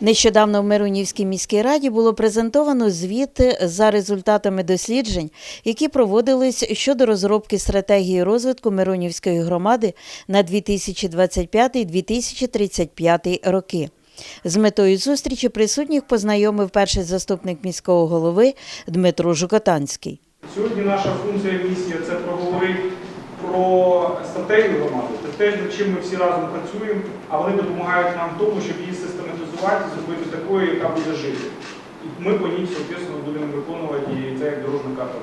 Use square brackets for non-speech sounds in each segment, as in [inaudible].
Нещодавно в Миронівській міській раді було презентовано звіт за результатами досліджень, які проводились щодо розробки стратегії розвитку Миронівської громади на 2025-2035 роки. З метою зустрічі присутніх познайомив перший заступник міського голови Дмитро Жукотанський. Сьогодні наша функція місія це проговорити про стратегію громади, це те, над чим ми всі разом працюємо, а вони допомагають нам в тому, щоб її систематизувати, зробити такою, яка буде жити. І ми по ній, звісно, будемо виконувати і це як дорожна карта.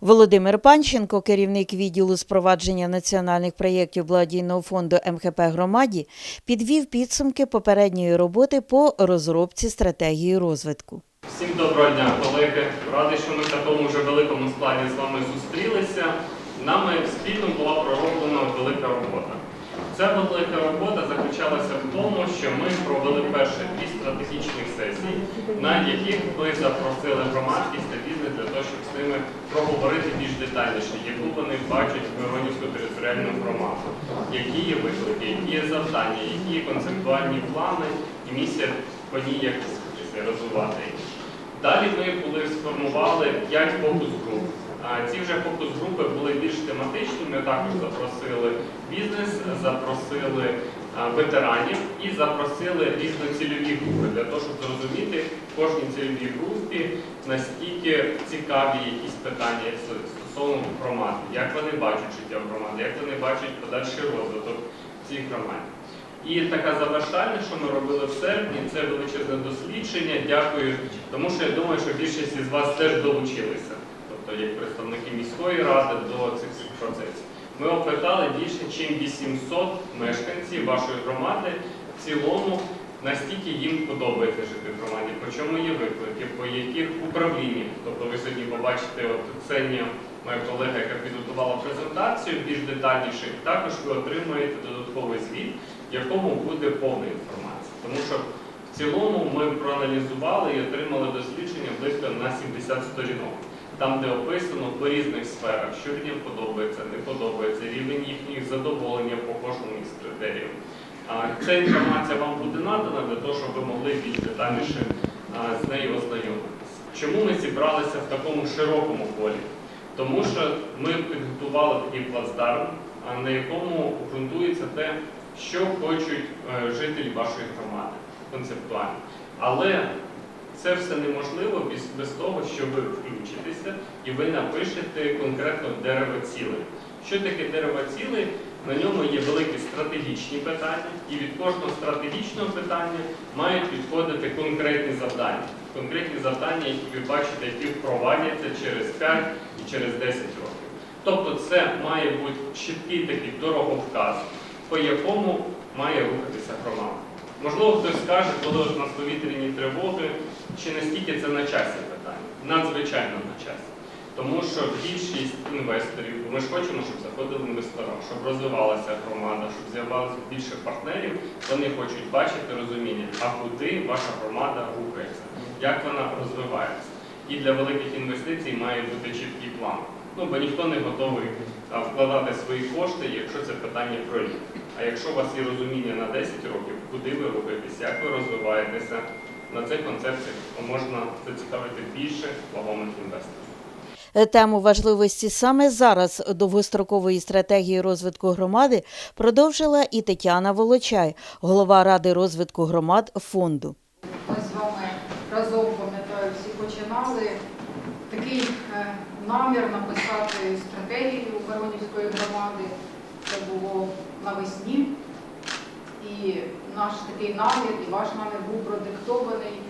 Володимир Панченко, керівник відділу спровадження національних проєктів благодійного фонду МХП громаді, підвів підсумки попередньої роботи по розробці стратегії розвитку. Всім доброго дня, колеги. Радий, що ми в такому вже великому складі з вами зустрілися. Нами спільно була велика робота. Ця велика робота заключалася в тому, що ми провели перші дві стратегічних сесії, на яких ви запросили громадськість та бізнес для того, щоб з ними проговорити більш детальніше, яку вони бачать Миронівську територіальну громаду, які є виклики, які є завдання, які є концептуальні плани і місія по ній як розвивати їх. Далі ми були сформували 5 фокус-груп. А Ці вже фокус-групи були більш тематичними. Також запросили бізнес, запросили ветеранів і запросили різноцільові групи для того, щоб зрозуміти в кожній цільовій групі наскільки цікаві якісь питання стосовно громади, як вони бачать життя громади, як вони бачать подальший розвиток цих громад. І така завершальна, що ми робили в серпні, це величезне дослідження. Дякую, тому що я думаю, що більшість із вас теж долучилися, тобто як представники міської ради до цих процесів. Ми опитали більше, ніж 800 мешканців вашої громади в цілому, настільки їм подобається жити в громаді, по чому є виклики, по яких управліннях. Тобто ви сьогодні побачите от Ксенія, моя колега, яка підготувала презентацію більш детальніше, також ви отримаєте додатковий звіт, в якому буде повна інформація. Тому що в цілому ми проаналізували і отримали дослідження близько на 70 сторінок. Там, де описано по різних сферах, що людям подобається, не подобається, рівень їхніх задоволення по кожному із критеріїв. Ця інформація вам буде надана для того, щоб ви могли більш детальніше з нею ознайомитися. Чому ми зібралися в такому широкому полі? Тому що ми підготували такий плацдарм, на якому ґрунтується те, що хочуть е, жителі вашої громади концептуально. Але це все неможливо без, без того, що ви включитеся і ви напишете конкретно дерево цілей. Що таке дерево цілей? На ньому є великі стратегічні питання, і від кожного стратегічного питання мають підходити конкретні завдання. Конкретні завдання, які ви бачите, які впровадяться через 5 і через 10 років. Тобто це має бути чіткий такий дороговказ, по якому має рухатися громада. Можливо, хтось скаже, коли у нас повітряні тривоги, чи настільки це на часі питання? Надзвичайно на часі. Тому що більшість інвесторів, ми ж хочемо, щоб заходили інвестора, щоб розвивалася громада, щоб з'явилося більше партнерів, вони хочуть бачити розуміння, а куди ваша громада рухається, як вона розвивається. І для великих інвестицій має бути чіткий план. Ну, бо ніхто не готовий вкладати свої кошти, якщо це питання про рік. А якщо у вас є розуміння на 10 років, куди ви рухаєтесь, як ви розвиваєтеся, на цих концепціях можна зацікавити більше вагомих інвесторів. Тему важливості саме зараз довгострокової стратегії розвитку громади продовжила і Тетяна Волочай, голова Ради розвитку громад фонду. Ми з вами разом пам'ятаю, всі починали такий е, намір написати стратегію Миронівської громади. Це було навесні. І наш такий намір, і ваш намір був продиктований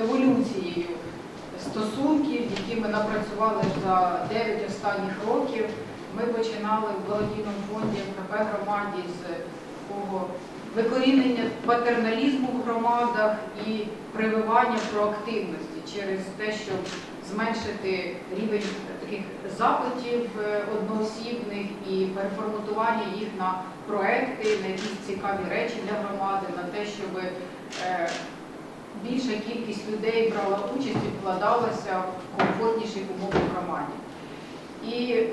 еволюцією стосунків, які ми напрацювали за 9 останніх років. Ми починали в благодійному фонді МКП громаді з такого викорінення патерналізму в громадах і прививання проактивності через те, щоб зменшити рівень таких запитів е, одноосібних і переформатування їх на проекти, на якісь цікаві речі для громади, на те, щоб е, більша кількість людей брала участь і вкладалася в комфортніші умови в громаді. І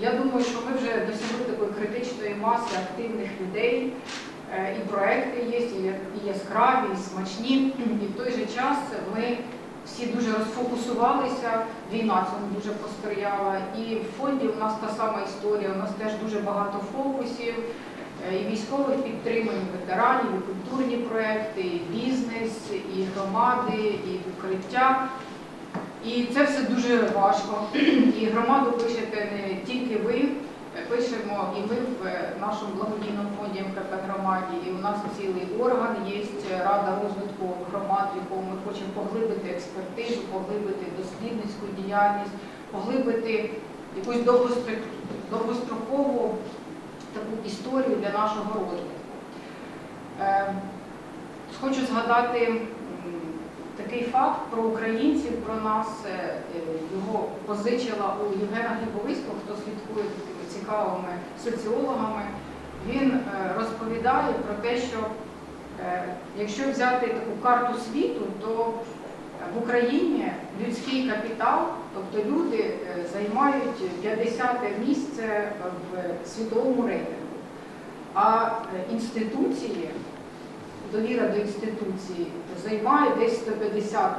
я думаю, що ми вже досягли такої критичної маси активних людей, е, і проекти є, і є- і смачні. І в той же час ми всі дуже розфокусувалися, війна цьому дуже посприяла. І в фонді у нас та сама історія, у нас теж дуже багато фокусів, е, і військових підтримань, і ветеранів, і культурні проекти, і бізнес, і громади, і укриття. І це все дуже важко. [clears throat] І громаду пишете не тільки ви, пишемо і ми в е, нашому благодійному фонді МКП громаді. І у нас цілий орган є Рада розвитку громад, в якому ми хочемо поглибити експертизу, поглибити дослідницьку діяльність, поглибити якусь довгострокову таку історію для нашого розвитку. Е, Хочу згадати такий факт про українців, про нас. е, е, Його позичила у Євгена Глібовицького, хто слідкує цікавими соціологами. Він е, розповідає про те, що е, якщо взяти таку карту світу, то в Україні людський капітал, тобто люди е, займають 50 місце в світовому рейтингу. А інституції, довіра до інституції займає десь 150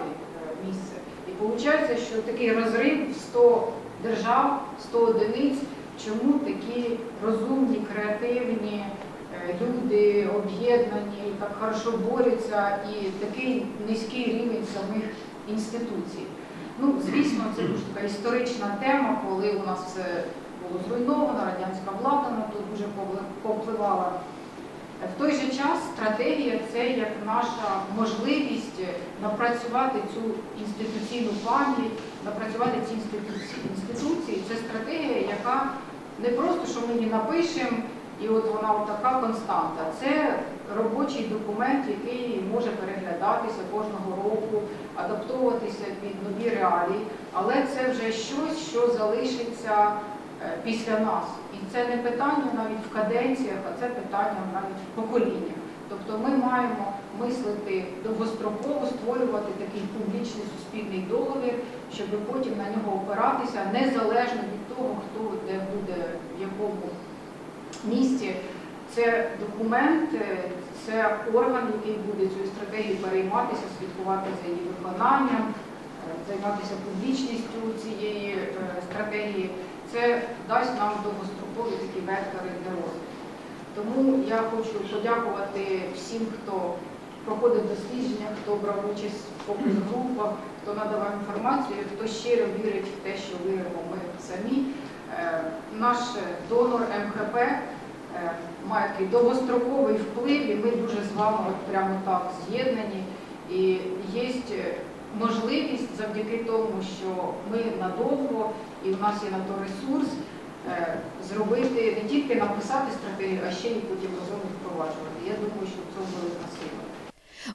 місце. І виходить, що такий розрив в 100 держав, 100 одиниць, чому такі розумні, креативні е, люди, об'єднані, так хорошо борються і такий низький рівень самих інституцій. Ну, звісно, це дуже така історична тема, коли у нас все було зруйновано, радянська влада на то дуже повпливала. В той же час стратегія це як наша можливість напрацювати цю інституційну пам'ять, напрацювати ці інституції. Це стратегія, яка не просто, що ми її напишемо, і от вона от така константа. Це робочий документ, який може переглядатися кожного року, адаптовуватися під нові реалії, але це вже щось, що залишиться е, після нас. І це не питання навіть в каденціях, а це питання навіть в поколіннях. Тобто ми маємо мислити довгостроково, створювати такий публічний суспільний договір, щоб потім на нього опиратися незалежно від того, хто де буде в якому місті. Це документ, е, це орган, який буде цю стратегію перейматися, слідкувати за її виконанням, е, займатися публічністю цієї е, стратегії. Це дасть нам довгострокові такі вектори для розвитку. Тому я хочу подякувати всім, хто проходив дослідження, хто брав участь в фокус-групах, хто надавав інформацію, хто щиро вірить в те, що віримо ми самі. Е, Наш донор МХП е, має такий довгостроковий вплив, і ми дуже з вами от прямо так з'єднані. І є можливість завдяки тому, що ми надовго і в нас є на то ресурс, е, зробити не тільки написати стратегію, а ще й потім разом впроваджувати. Я думаю, що в цьому велика сила.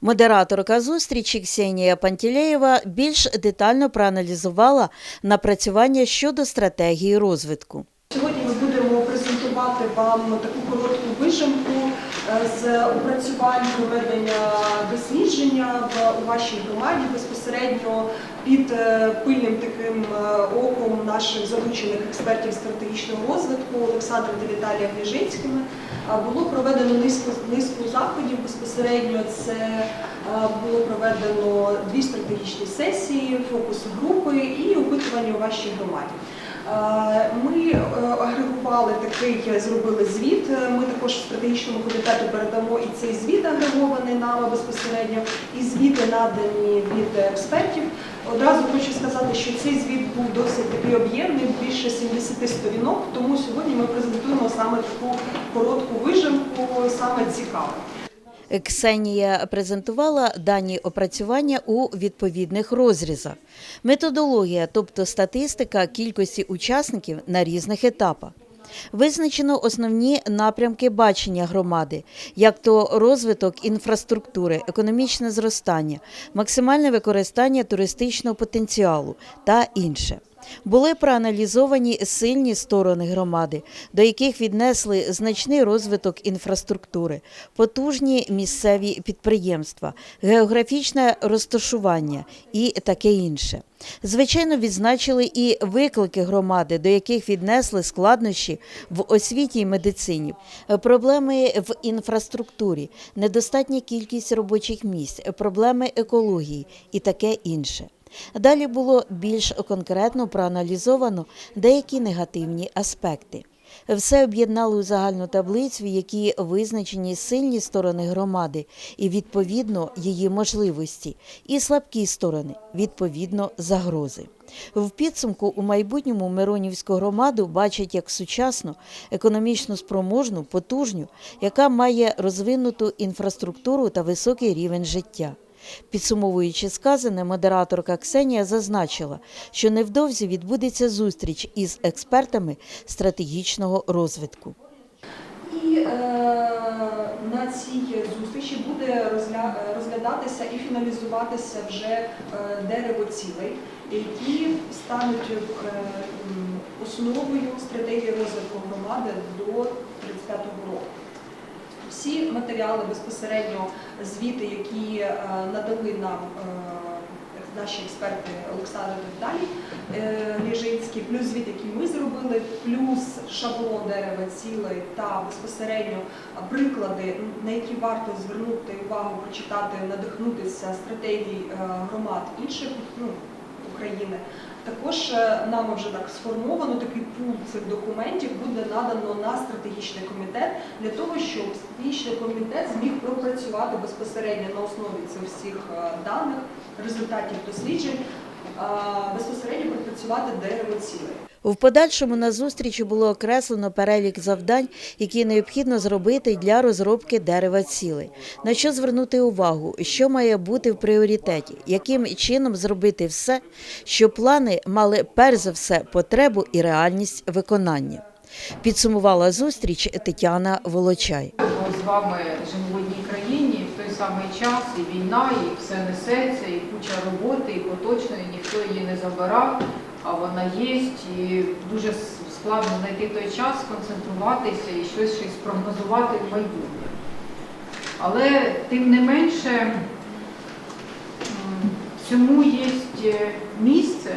Модераторка зустрічі Ксенія Пантілеєва більш детально проаналізувала напрацювання щодо стратегії розвитку. Сьогодні ми будемо презентувати вам таку коротку вижимку з опрацювань проведення дослідження в у вашій громаді безпосередньо під е, пильним таким е, оком наших залучених експертів стратегічного розвитку Олександром та Віталієм Княжинськими. Було проведено низку низку заходів безпосередньо. Це е, було проведено дві стратегічні сесії, фокус групи і опитування у вашій громаді. Е, Ми е, агрегували такий, зробили звіт. Ми також стратегічному комітету передамо і цей звіт агрегований нами безпосередньо, і звіти надані від експертів. Одразу хочу сказати, що цей звіт був досить такий об'ємний, більше 70 сторінок. Тому сьогодні ми презентуємо саме таку коротку вижимку, саме цікаву. Ксенія презентувала дані опрацювання у відповідних розрізах. Методологія, тобто статистика кількості учасників на різних етапах. Визначено основні напрямки бачення громади, як то розвиток інфраструктури, економічне зростання, максимальне використання туристичного потенціалу та інше. Були проаналізовані сильні сторони громади, до яких віднесли значний розвиток інфраструктури, потужні місцеві підприємства, географічне розташування і таке інше. Звичайно, відзначили і виклики громади, до яких віднесли складнощі в освіті і медицині, проблеми в інфраструктурі, недостатня кількість робочих місць, проблеми екології і таке інше. Далі було більш конкретно проаналізовано деякі негативні аспекти. Все об'єднали у загальну таблицю, в якій визначені сильні сторони громади і відповідно її можливості, і слабкі сторони, відповідно загрози. В підсумку у майбутньому Миронівську громаду бачать як сучасну, економічно спроможну, потужню, яка має розвинуту інфраструктуру та високий рівень життя. Підсумовуючи сказане, модераторка Ксенія зазначила, що невдовзі відбудеться зустріч із експертами стратегічного розвитку. І е, на цій зустрічі буде розгля... розглядатися і фіналізуватися вже е, дерево цілей, які стануть е, основою стратегії розвитку громади до 35-го року. Всі матеріали безпосередньо звіти, які е, надали нам е, наші експерти Олександр і е, Ліжинський, плюс звіт, який ми зробили, плюс шаблон дерева цілий та безпосередньо е, приклади, на які варто звернути увагу, прочитати, надихнутися стратегій е, громад інших ну, України. Також е, нами вже так сформовано такий пул цих документів буде надано на стратегічний комітет для того, щоб стратегічний комітет зміг пропрацювати безпосередньо на основі цих всіх е, даних, результатів досліджень, пропрацювати дерево цілей. В подальшому на зустрічі було окреслено перелік завдань, які необхідно зробити для розробки дерева цілей. На що звернути увагу, що має бути в пріоритеті, яким чином зробити все, щоб плани мали перш за все потребу і реальність виконання. Підсумувала зустріч Тетяна Волочай. Ми з вами живемо в одній країні, в той самий час і війна, і все несеться, і куча роботи, і поточної, ніхто її не забирав, а вона є, і дуже складно знайти той час, сконцентруватися і щось ще й спрогнозувати в майбутнє. Але тим не менше цьому є місце.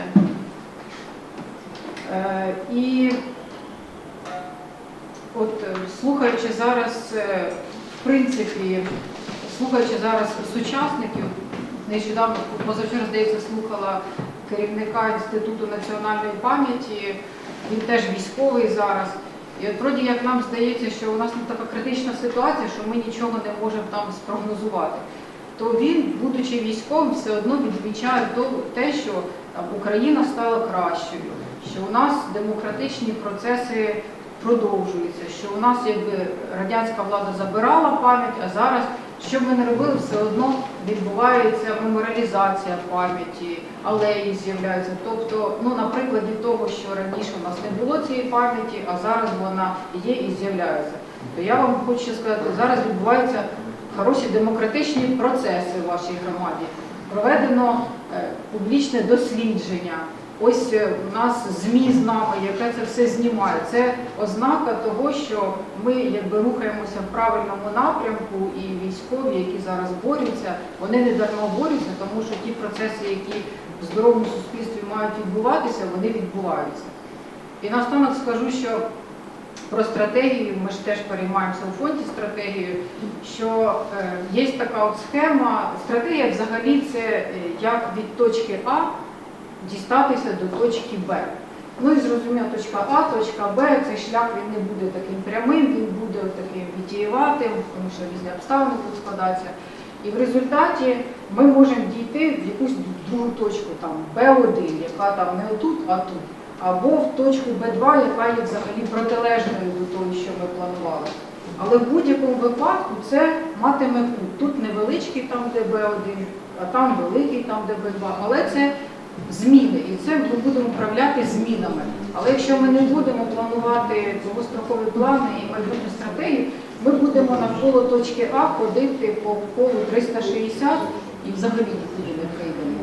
Е, І От е, слухаючи зараз, е, в принципі, слухаючи зараз сучасників, нещодавно позавчора, здається, слухала керівника Інституту національної пам'яті, він теж військовий зараз. І от вроді як нам здається, що у нас така критична ситуація, що ми нічого не можемо там спрогнозувати. То він, будучи військовим, все одно відмічає те, що там, Україна стала кращою, що у нас демократичні процеси продовжуються, що у нас якби радянська влада забирала пам'ять, а зараз, що б ми не робили, все одно відбувається меморіалізація пам'яті, алеї з'являються. Тобто, ну на прикладі того, що раніше у нас не було цієї пам'яті, а зараз вона є і з'являється. То я вам хочу сказати, зараз відбуваються хороші демократичні процеси в вашій громаді. Проведено е, публічне дослідження. Ось е, у нас ЗМІ з нами, яке це все знімає. Це ознака того, що ми якби рухаємося в правильному напрямку, і військові, які зараз борються, вони не дарма борються, тому що ті процеси, які в здоровому суспільстві мають відбуватися, вони відбуваються. І наостанок скажу, що про стратегію, ми ж теж переймаємося у фонді стратегією, що е, є така от схема. Стратегія взагалі це е, як від точки А дістатися до точки Б. Ну і зрозуміло, точка А, точка Б, цей шлях він не буде таким прямим, він буде таким вітієватим, тому що різні обставини будуть складатися. І в результаті ми можемо дійти в якусь другу точку, там Б1, яка там не отут, а тут. Або в точку Б2, яка є взагалі протилежною до того, що ми планували. Але в будь-якому випадку це матиме кут. Тут невеличкий там, де Б1, а там великий, там, де Б2. Але це зміни, і це ми будемо управляти змінами. Але якщо ми не будемо планувати довгострокові плани і майбутню стратегію, ми будемо навколо точки А ходити по колу 360 і взагалі нікуди не прийдемо.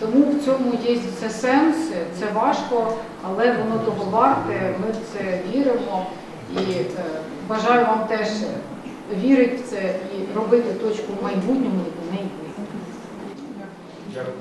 Тому в цьому є це сенс, це важко, але воно того варте. Ми в це віримо і е, бажаю вам теж вірити в це і робити точку в майбутньому і в неї. Дякую.